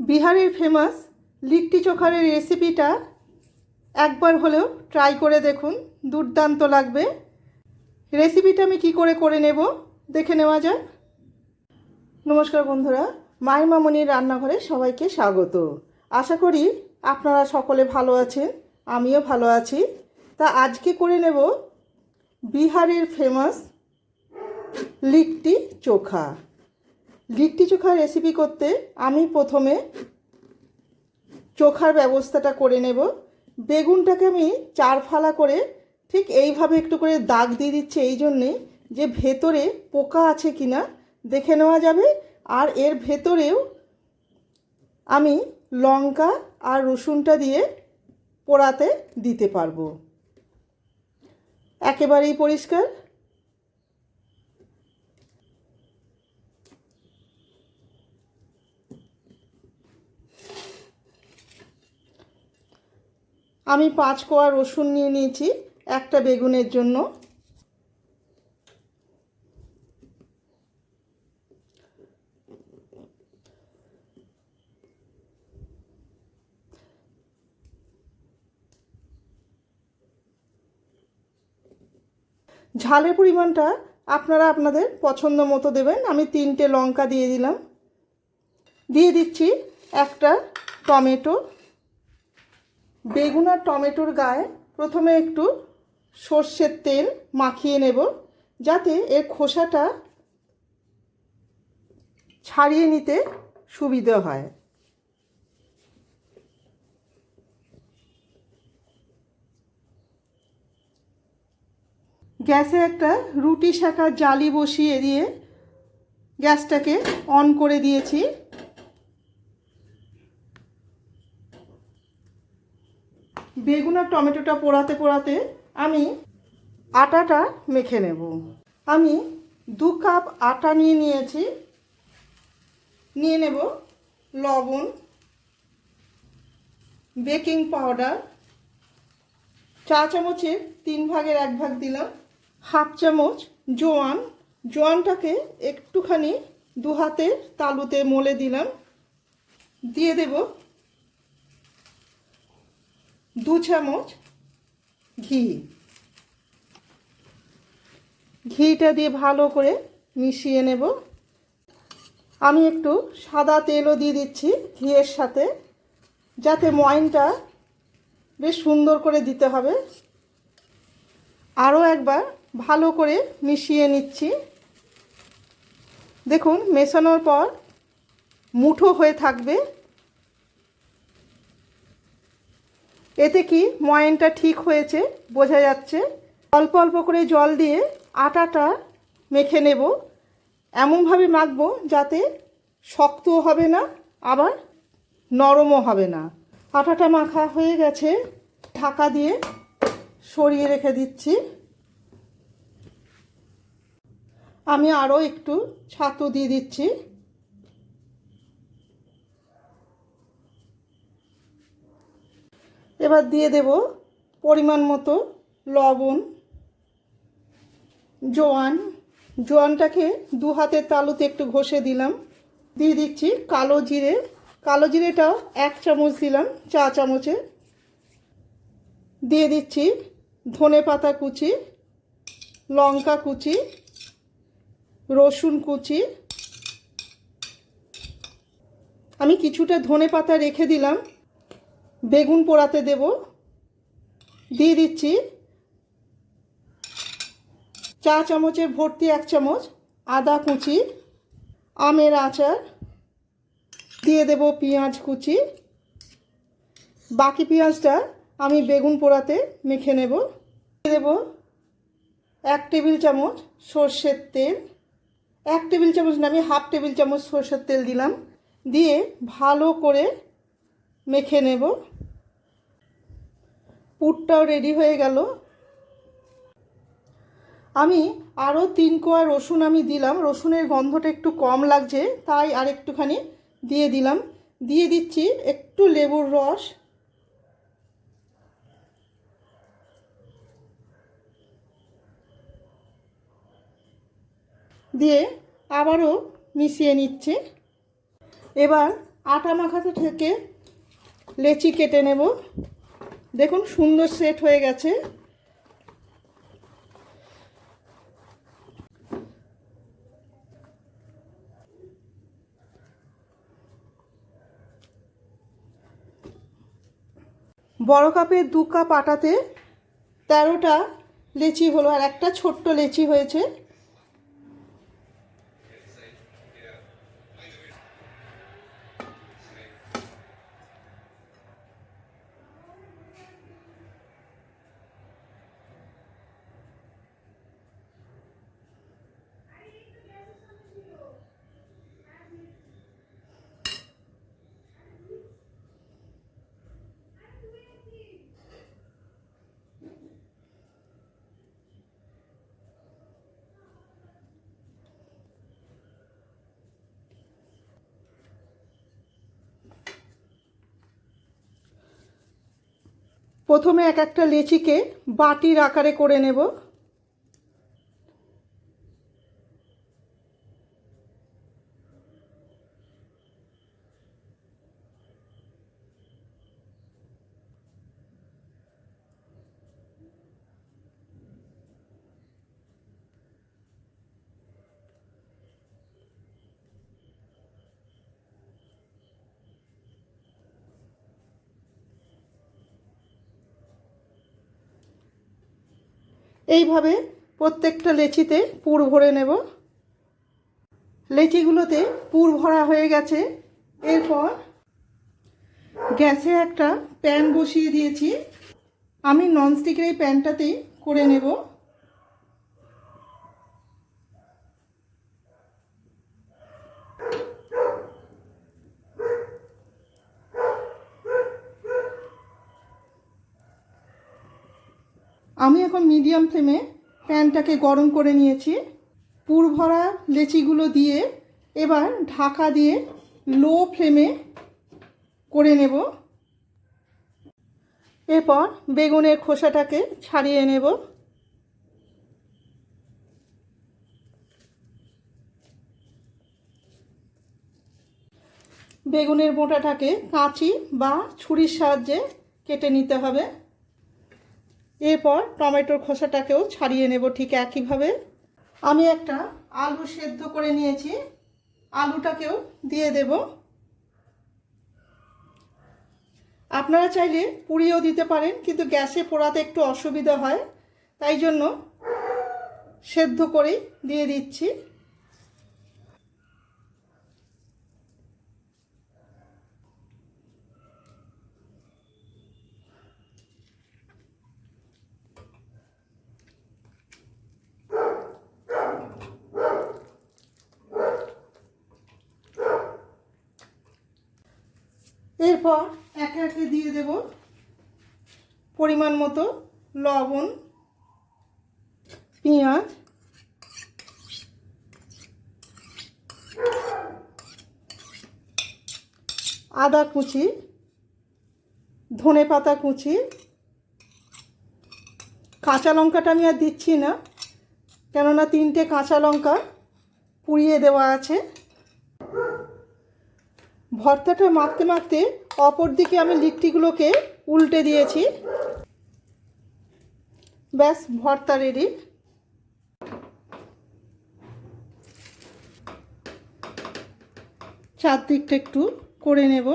বিহারের ফেমাস লিট্টি চোখারের রেসিপিটা একবার হলেও ট্রাই করে দেখুন, দুর্দান্ত লাগবে। রেসিপিটা আমি কি করে করে নেব দেখে নেওয়া যাক। নমস্কার বন্ধুরা মায়ের মামনির রান্নাঘরে সবাইকে স্বাগত। আশা করি আপনারা সকলে ভালো আছেন, আমিও ভালো আছি। তা আজকে করে নেব বিহারের ফেমাস লিট্টি চোখা। লিট্টি চোখা রেসিপি করতে আমি প্রথমে চোখার ব্যবস্থাটা করে নেব। বেগুনটাকে আমি চার ফালা করে ঠিক এইভাবে একটু করে দাগ দিয়ে দিচ্ছি এই জন্যে যে ভেতরে পোকা আছে কিনা দেখে নেওয়া যাবে। আর এর ভেতরেও আমি লঙ্কা আর রসুনটা দিয়ে পোড়াতে দিতে পারব। একেবারেই পরিষ্কার। আমি পাঁচ কোয়া রসুন নিয়ে নিয়েছি, একটা বেগুনের জন্য। ঝালের পরিমাণটা আপনারা আপনাদের পছন্দ মতো দেবেন। আমি তিনটে লঙ্কা দিয়ে দিলাম। দিয়ে দিচ্ছি একটা টমেটো। বেগুন আর টমেটোর গায়ে প্রথমে একটু সর্ষের তেল মাখিয়ে নেব, যাতে এর খোসাটা ছাড়িয়ে নিতে সুবিধা হয়। গ্যাসে একটা রুটি শাকার জালি বসিয়ে দিয়ে গ্যাসটাকে অন করে দিয়েছি। বেগুন আর টমেটোটা পোড়াতে পোড়াতে আমি আটাটা মেখে নেব। আমি দু কাপ আটা নিয়ে নিয়েছি। নিয়ে নেব লবণ, বেকিং পাউডার, চা চামচের তিন ভাগের এক ভাগ দিলাম, হাফ চামচ জোয়ান। জোয়ানটাকে একটুখানি দু হাতের তালুতে মলে দিলাম। দিয়ে দেব দু চামচ ঘি। ঘিটা দিয়ে ভালো করে মিশিয়ে নেব। আমি একটু সাদা তেলও দিয়ে দিচ্ছি ঘিয়ের সাথে, যাতে ময়নটা বেশ সুন্দর করে দিতে হবে। আরও একবার ভালো করে মিশিয়ে নিচ্ছি। দেখুন, মেশানোর পর মুঠো হয়ে থাকবে। এতে কি ময়নটা ঠিক হয়েছে? বোঝা যাচ্ছে। অল্প অল্প করে জল দিয়ে আটাটা মেখে নেব। এমনভাবে মাখবো যাতে শক্তও হবে না, আবার নরমও হবে না। আটাটা মাখা হয়ে গেছে। ঢাকা দিয়ে সরিয়ে রেখে দিচ্ছি। আমি আরও একটু ছাতু দিয়ে দিচ্ছি। এবার দিয়ে দেব পরিমাণ মতো লবণ, জোয়ান। জোয়ানটাকে দু হাতের তালুতে একটু ঘষে দিলাম। দিয়ে দিচ্ছি কালো জিরে। কালো জিরেটাও এক চামচ দিলাম, চা চামচে। দিয়ে দিচ্ছি ধনে পাতা কুচি, লঙ্কা কুচি, রসুন কুচি। আমি কিছুটা ধনে পাতা রেখে দিলাম। বেগুন পোড়াতে দেব। দিয়ে দিচ্ছি চা চামচের ভর্তি এক চামচ আদা কুচি, আমের আচার, দিয়ে দেব পেঁয়াজ কুচি। বাকি পেঁয়াজটা আমি বেগুন পোড়াতে মেখে নেব। দিয়ে দেব এক টেবিল চামচ সর্ষের তেল। এক টেবিল চামচ না, আমি হাফ টেবিল চামচ সর্ষের তেল দিলাম। দিয়ে ভালো করে মেখে নেব। পুরটাও রেডি হয়ে গেল। আমি আরও তিন কোয়া রসুন আমি দিলাম। রসুনের গন্ধটা একটু কম লাগছে, তাই আর একটুখানি দিয়ে দিলাম। দিয়ে দিচ্ছি একটু লেবুর রস। দিয়ে আবারও মিশিয়ে নিচ্ছে। এবার আটা মাখাতে থেকে লেচি কেটে নেব। দেখুন, সুন্দর সেট হয়ে গেছে। বড় কাপের দু কাপ আটাতে তেরোটা লেচি হলো, আর একটা ছোট্ট লেচি হয়েছে। প্রথমে এক একটা লেচিকে বাটির আকারে করে নেব। এইভাবে প্রত্যেকটা লেচিতে পুর ভরে নেব। লেচিগুলোতে পুর ভরা হয়ে গেছে। এরপর গ্যাসে একটা প্যান বসিয়ে দিয়েছি। আমি ননস্টিকের এই প্যানটাতেই করে নেব আমি এখন মিডিয়াম ফ্লেমে প্যানটাকে গরম করে নিয়েছি। পুর ভরা লেচিগুলো দিয়ে এবার ঢাকা দিয়ে লো ফ্লেমে করে নেব। এরপর বেগুনের খোসাটাকে ছাড়িয়ে নেব। বেগুনের বোঁটাটাকে কাঁচি বা ছুরির সাহায্যে কেটে নিতে হবে। এরপর টমেটোর খোসাটাকেও ছাড়িয়ে নেব ঠিক একইভাবে। আমি একটা আলু সেদ্ধ করে নিয়েছি। আলুটাকেও দিয়ে দেব। আপনারা চাইলে পুড়িয়েও দিতে পারেন, কিন্তু গ্যাসে পোড়াতে একটু অসুবিধা হয়, তাই জন্য সেদ্ধ করেই দিয়ে দিচ্ছি। এরপর একে একে দিয়ে দেব পরিমাণ মতো লবণ, পেঁয়াজ, আদা কুচি, ধনে পাতা কুচি। কাঁচা লঙ্কাটা আমি আর দিচ্ছি না, কেননা তিনটে কাঁচা লঙ্কা পুড়িয়ে দেওয়া আছে। ভর্তাটা মাখতে মাখতে অপর দিকে আমি লিট্টিগুলোকে উল্টে দিয়েছি। ব্যাস, ভর্তা রেডি চারদিকটা একটু করে নেব।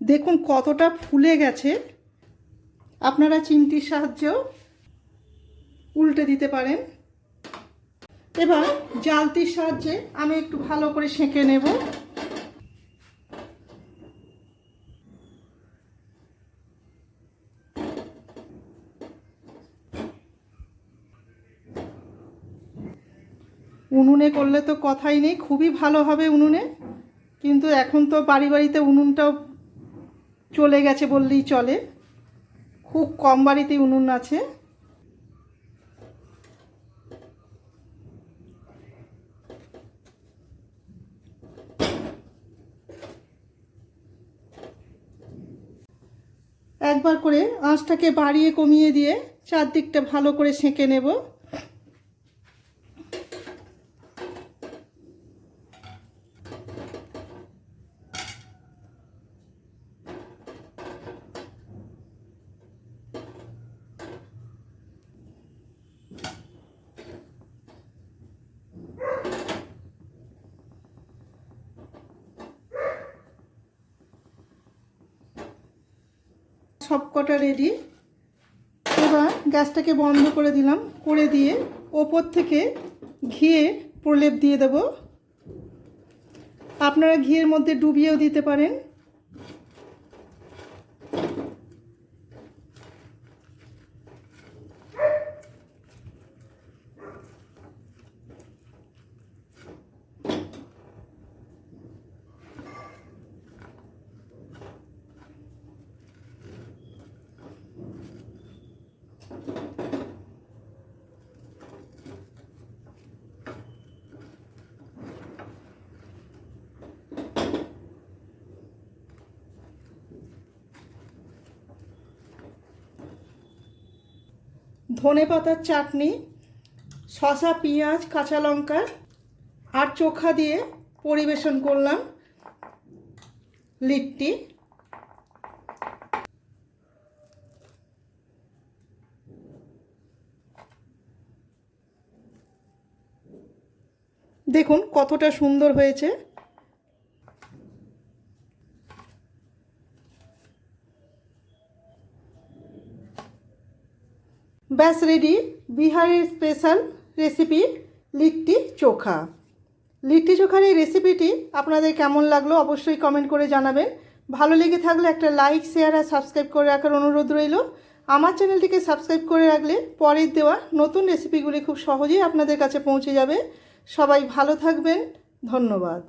দেখুন কতটা ফুলে গেছে। আপনারা চিমটির সাহায্যেও উল্টে দিতে পারেন। এবার জালতির সাহায্যে আমি একটু ভালো করে সেঁকে নেব। উনুনে করলে তো কথাই নেই, খুবই ভালো হবে উনুনে। কিন্তু এখন তো বাড়ি বাড়িতে উনুনটাও চলে গেছে বললেই চলে। খুব কম বাড়িতেই উনুন আছে। একবার করে আঁচটাকে বাড়িয়ে কমিয়ে দিয়ে চারদিকটা ভালো করে সেঁকে নেব। সব কটা রেডি এবার গ্যাসটাকে বন্ধ করে দিলাম। করে দিয়ে ওপর থেকে ঘিয়ে প্রলেপ দিয়ে দেব। আপনারা ঘিয়ের মধ্যে ডুবিয়েও দিতে পারেন। ধনে পাতার চাটনি, শসা, পেঁয়াজ, কাঁচা লঙ্কা আর চোখা দিয়ে পরিবেশন করলাম লিট্টি। দেখুন কতটা সুন্দর হয়েছে। ব্যাস রেডি। বিহারের স্পেশাল রেসিপি লিট্টি চোখা। লিট্টি চোখার এই রেসিপিটি আপনাদের কেমন লাগল অবশ্যই কমেন্ট করে জানাবেন। ভালো লেগে থাকলে একটা লাইক শেয়ার আর সাবস্ক্রাইব করে রাখার অনুরোধ রইল। আমার চ্যানেলটিকে সাবস্ক্রাইব করে রাখলে পরের দেওয়া নতুন রেসিপিগুলি খুব সহজেই আপনাদের কাছে পৌঁছে যাবে। সবাই ভালো থাকবেন। ধন্যবাদ।